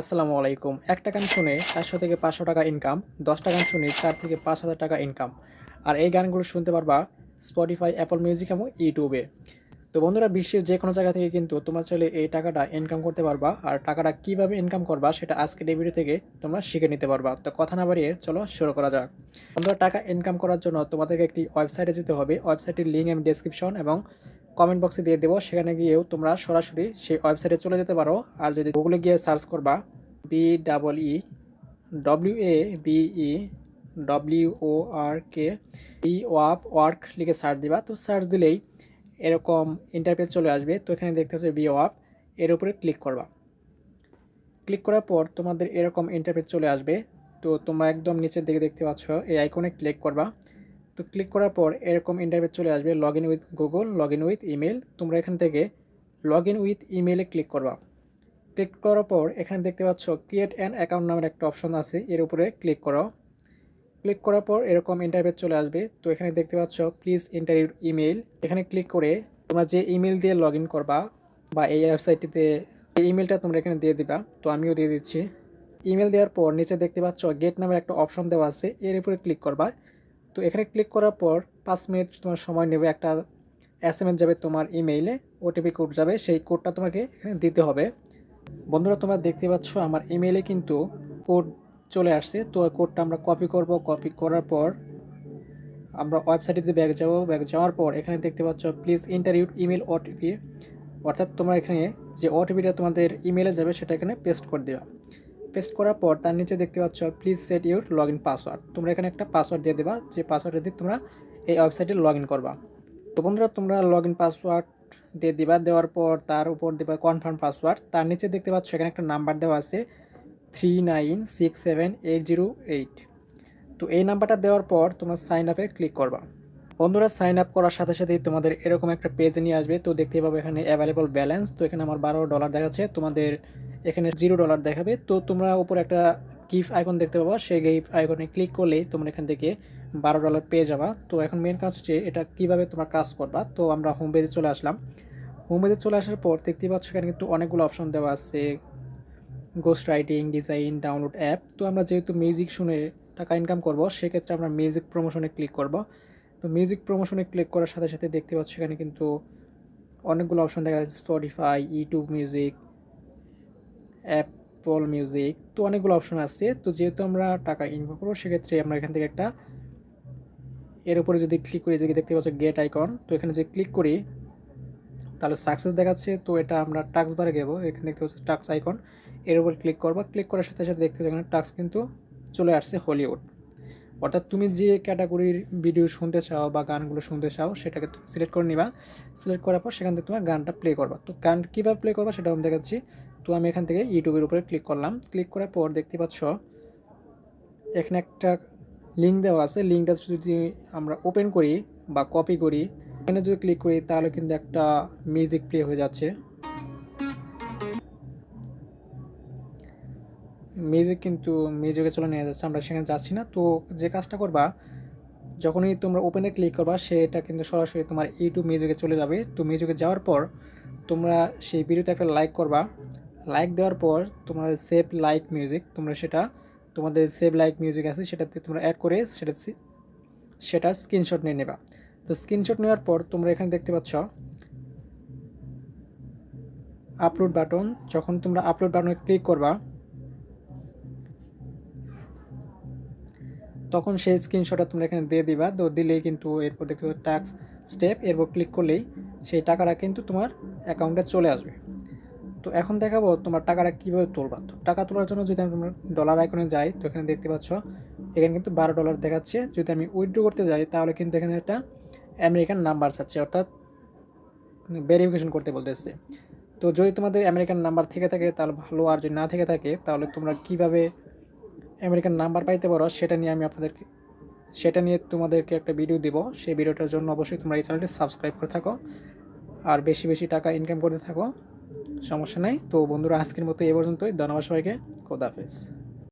আসসালামু আলাইকুম। একটা গান শুনে চারশো থেকে পাঁচশো টাকা ইনকাম দশটা গান শুনে চার থেকে পাঁচ হাজার টাকা ইনকাম আর এই গানগুলো শুনতে পারবা স্পটিফাই অ্যাপল মিউজিক এবং ইউটিউবে তো বন্ধুরা, বিশ্বের যে কোনো জায়গা থেকে কিন্তু তোমার চাইলে এই টাকাটা ইনকাম করতে পারবা। আর টাকাটা কীভাবে ইনকাম করবা সেটা আজকের এই থেকে তোমরা শিখে নিতে পারবা। তো কথা না বাড়িয়ে চলো শুরু করা যাক। বন্ধুরা, টাকা ইনকাম করার জন্য তোমাদেরকে একটি ওয়েবসাইটে যেতে হবে। ওয়েবসাইটের লিঙ্ক আমি ডেসক্রিপশন এবং কমেন্ট বক্সে দিয়ে দেবো। সেখানে গিয়েও তোমরা সরাসরি সেই ওয়েবসাইটে চলে যেতে পারো। আর যদি গুগলে গিয়ে সার্চ করবা B double E W A B E W O R K E ওয়াপ work লিখে সার্চ দিবা। তো সার্চ দিলেই এরকম ইন্টারপেজ চলে আসবে। তো এখানে দেখতে হচ্ছে বি ওয়াপ এর উপরে ক্লিক করবা। ক্লিক করার পর তোমাদের এরকম ইন্টারপেজ চলে আসবে। তো তোমরা একদম নিচের দিকে দেখতে পাচ্ছ, এই আইকনে ক্লিক করবা। তো ক্লিক করার পর এরকম ইন্টারভেট চলে আসবে log in with Google log in with email তোমরা এখান থেকে লগ ইন উইথ ইমেলে ক্লিক করবা। ক্লিক করার পর এখানে দেখতে পাচ্ছ ক্রিয়েট অ্যান অ্যাকাউন্ট নামের একটা অপশন আছে, এর উপরে ক্লিক করো। ক্লিক করার পর এরকম ইন্টারভেট চলে আসবে। তো এখানে দেখতে পাচ্ছ প্লিজ ইন্টার ইমেল এখানে ক্লিক করে তোমরা যে ইমেল দিয়ে লগ করবা বা এই ওয়েবসাইটটিতে এই ইমেলটা তোমরা এখানে দিয়ে দিবা। তো আমিও দিয়ে দিচ্ছি। ইমেল দেওয়ার পর নিচে দেখতে পাচ্ছ গেট নামের একটা অপশন দেওয়া আছে, এর উপরে ক্লিক করবা। তো এখানে ক্লিক করার পর পাঁচ মিনিট তোমার সময় নেবে। একটা এস যাবে তোমার ইমেইলে ওটিপি কোড যাবে। সেই কোডটা তোমাকে এখানে দিতে হবে। বন্ধুরা, তোমরা দেখতে পাচ্ছ আমার ইমেইলে কিন্তু কোড চলে আসছে। তো কোডটা আমরা কপি করব। কপি করার পর আমরা ওয়েবসাইটে ব্যাগ যাব ব্যাগ যাওয়ার পর এখানে দেখতে পাচ্ছ প্লিজ ইন্টারভিউ ইমেল ওটিপি অর্থাৎ তোমরা এখানে যে ওটিপিটা তোমাদের ইমেলে যাবে, সেটা এখানে পেস্ট করে দেওয়া পেস্ট করার পর তার নিচে দেখতে পাচ্ছ please set your log in password তোমরা এখানে একটা পাসওয়ার্ড দিয়ে দেবা, যে পাসওয়ার্ড দিয়ে তোমরা এই ওয়েবসাইটে লগ ইন করবা। তো বন্ধুরা, তোমরা লগ ইন পাসওয়ার্ড দিয়ে দিবা, দেওয়ার পর তার উপর দেবা কনফার্ম পাসওয়ার্ড তার নিচে দেখতে পাচ্ছ, এখানে একটা নাম্বার দেওয়া আছে three nine six seven eight zero eight তো এই নাম্বারটা দেওয়ার পর তোমরা সাইন আপে ক্লিক করবা। বন্ধুরা সাইন আপ করার সাথে সাথেই তোমাদের এরকম একটা পেজে নিয়ে আসবে। তো দেখতে পাবে এখানে অ্যাভেলেবল ব্যালেন্স তো এখানে আমার বারো ডলার দেখাচ্ছে। তোমাদের এখানে জিরো ডলার দেখাবে। তো তোমরা উপর একটা গিফট আইকন দেখতে পাবা। সেই গিফট আইকনে ক্লিক করলেই তোমরা এখান থেকে বারো ডলার পেয়ে যাবা। তো এখন মেন কাজ হচ্ছে এটা কীভাবে তোমরা কাজ করবা। তো আমরা হোম পেজে চলে আসলাম। হোম পেজে চলে আসার পর দেখতে পাচ্ছ এখানে কিন্তু অনেকগুলো অপশন দেওয়া আছে। Ghost writing design download app তো আমরা যেহেতু মিউজিক শুনে টাকা ইনকাম করব, সেক্ষেত্রে আমরা মিউজিক প্রমোশনে ক্লিক করব। তো মিউজিক প্রমোশনে ক্লিক করার সাথে সাথে দেখতে পাচ্ছ এখানে কিন্তু অনেকগুলো অপশন দেখা যাচ্ছে Spotify YouTube music Apple music তো অনেকগুলো অপশন আছে। তো যেহেতু আমরা টাকা ইনকাম করব, সেক্ষেত্রে আমরা এখান থেকে একটা এর উপরে যদি ক্লিক করি যে দেখতে পাচ্ছ গেট আইকন তো এখানে যদি ক্লিক করি, তাহলে সাকসেস দেখাচ্ছে। তো এটা আমরা টাক্স বারে গেবো, এখানে দেখতে পাচ্ছি টাক্স আইকন এর উপর ক্লিক করব। ক্লিক করার সাথে সাথে দেখতে পাচ্ছি এখানে টাক্স কিন্তু চলে আসছে হলিউড অর্থাৎ তুমি যে ক্যাটাগরির ভিডিও শুনতে চাও বা গানগুলো শুনতে চাও, সেটাকে সিলেক্ট করে নিবা। সিলেক্ট করার পর সেখান থেকে তোমার গানটা প্লে করবা। তো গান কীভাবে প্লে করবা সেটা আমি দেখাচ্ছি। তো আমি এখান থেকে ইউটিউবের উপরে ক্লিক করলাম। ক্লিক করার পর দেখতে পাচ্ছ, এখানে একটা লিঙ্ক দেওয়া আছে। লিঙ্কটা যদি আমরা ওপেন করি বা কপি করি, এখানে যদি ক্লিক করি, তাহলে কিন্তু একটা মিউজিক প্লে হয়ে যাচ্ছে। মিউজিক কিন্তু মিউজিকে চলে নিয়ে যাচ্ছে, আমরা সেখানে যাচ্ছি না। তো যে কাজটা করবা, যখনই তোমরা ওপেনে ক্লিক করবা, সেটা কিন্তু সরাসরি তোমার ইউটিউব মিউজিকে চলে যাবে। তো মিউজিকে যাওয়ার পর তোমরা সেই ভিডিওতে একটা লাইক করবা। লাইক দেওয়ার পর তোমরা সেভ লাইক মিউজিক তোমরা সেটা, তোমাদের সেভ লাইক মিউজিক আছে, সেটাতে তোমরা অ্যাড করে সেটা সেটা স্ক্রিনশট নিয়ে নেবা। তো স্ক্রিনশট নেওয়ার পর তোমরা এখানে দেখতে পাচ্ছ আপলোড বাটন যখন তোমরা আপলোড বাটনে ক্লিক করবা তখন সেই স্ক্রিনশটটা তোমরা এখানে দিয়ে দিবা। তো দিলেই কিন্তু এরপর দেখতে পাবে ট্যাক্স স্টেপ এরপর ক্লিক করলেই সেই টাকাটা কিন্তু তোমার অ্যাকাউন্টে চলে আসবে। তো এখন দেখাবো তোমার টাকাটা কীভাবে তুলবা। তো টাকা তোলার জন্য যদি আমি তোমার ডলার আইকনে যাই, তো এখানে দেখতে পাচ্ছ, এখানে কিন্তু বারো ডলার দেখাচ্ছে। যদি আমি উইথড্র করতে যাই, তাহলে কিন্তু এখানে একটা আমেরিকান নাম্বার চাচ্ছে অর্থাৎ ভেরিফিকেশন করতে বলতেছে। তো যদি তোমাদের আমেরিকান নাম্বার থেকে থাকে, তাহলে ভালো, আর যদি না থেকে থাকে, তাহলে তোমরা কীভাবে আমেরিকান নাম্বার পাইতে পারো, সেটা নিয়ে আমি আপনাদেরকে, সেটা নিয়ে তোমাদেরকে একটা ভিডিও দিব। সেই ভিডিওটার জন্য অবশ্যই তোমরা এই চ্যানেলটি সাবস্ক্রাইব করে থাকো। আর বেশি বেশি টাকা ইনকাম করতে থাকো, সমস্যা নাই। তো বন্ধুরা, আজকের মতো এ পর্যন্তই। ধন্যবাদ সবাইকে। খোদাফেজ